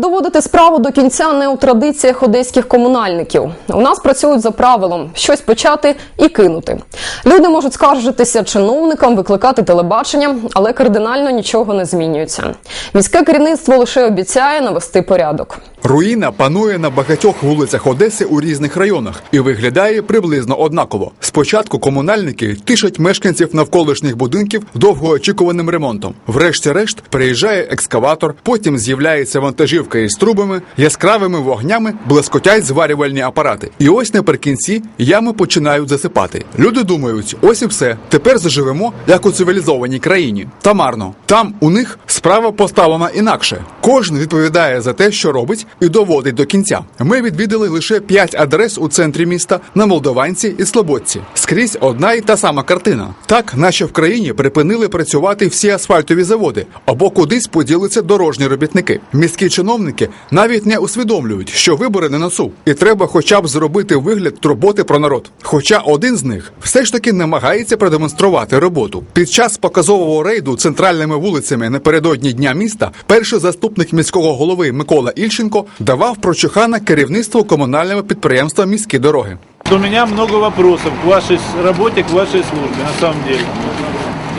Доводити справу до кінця не у традиціях одеських комунальників. У нас працюють за правилом щось почати і кинути. Люди можуть скаржитися чиновникам, викликати телебачення, але кардинально нічого не змінюється. Міське керівництво лише обіцяє навести порядок. Руїна панує на багатьох вулицях Одеси у різних районах і виглядає приблизно однаково. Спочатку комунальники тишать мешканців навколишніх будинків довгоочікуваним ремонтом. Врешті-решт приїжджає екскаватор, потім з'являється вантажівка із трубами, яскравими вогнями блискотять зварювальні апарати. І ось наприкінці ями починають засипати. Люди думають, ось і все. Тепер заживемо як у цивілізованій країні. Та марно. Там у них справа поставлена інакше. Кожен відповідає за те, що робить, і доводить до кінця. Ми відвідали лише п'ять адрес у центрі міста на Молдованці і Слободці. Скрізь одна й та сама картина. Так, наче в країні припинили працювати всі асфальтові заводи, або кудись поділиться дорожні робітники. Міські чиновники навіть не усвідомлюють, що вибори не носу, і треба хоча б зробити вигляд турботи про народ. Хоча один з них все ж таки намагається продемонструвати роботу. Під час показового рейду центральними вулицями напередодні дня міста перший заступник міського голови Микола Ільченко давав прочухана керівництву комунального підприємства міські дороги. У меня много вопросов к вашей с- работе, к вашей службе, на самом деле.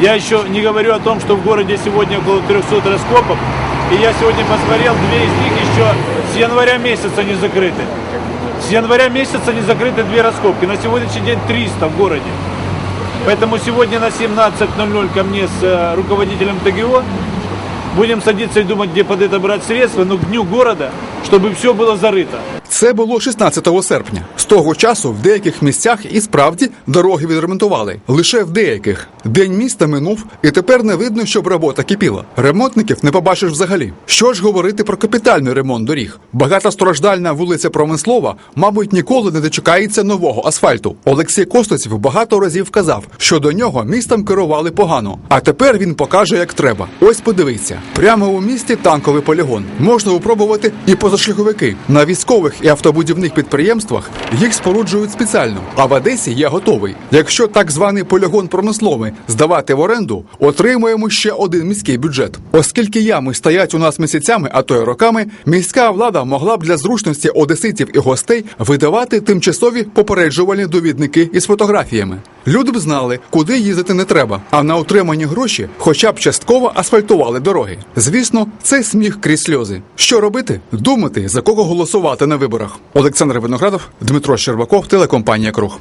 Я еще не говорю о том, что в городе сегодня около 300 раскопок, и я сегодня посмотрел, две из них еще с января месяца не закрыты. С января месяца не закрыты две раскопки, на сегодняшний день 300 в городе. Поэтому сегодня на 17.00 ко мне с э, руководителем ТГО будем садиться и думать, где под это брать средства, но к дню города, чтобы все было зарыто. Це було 16 серпня. З того часу в деяких місцях і справді дороги відремонтували. Лише в деяких. День міста минув, і тепер не видно, щоб робота кипіла. Ремонтників не побачиш взагалі. Що ж говорити про капітальний ремонт доріг? Багатостраждальна вулиця Промислова, мабуть, ніколи не дочекається нового асфальту. Олексій Костеців багато разів казав, що до нього містом керували погано. А тепер він покаже, як треба. Ось подивіться. Прямо у місті танковий полігон. Можна випробувати і позашляховики. На військових і автобудівних підприємствах їх споруджують спеціально. А в Одесі є готовий. Якщо так званий полігон промисловий здавати в оренду, отримуємо ще один міський бюджет. Оскільки ями стоять у нас місяцями, а то й роками, міська влада могла б для зручності одеситів і гостей видавати тимчасові попереджувальні довідники із фотографіями. Люди б знали, куди їздити не треба, а на отримані гроші хоча б частково асфальтували дороги. Звісно, це сміх крізь сльози. Що робити? Думати, за кого голосувати на виборах. Олександр Виноградов, Дмитро Щербаков, телекомпанія Круг.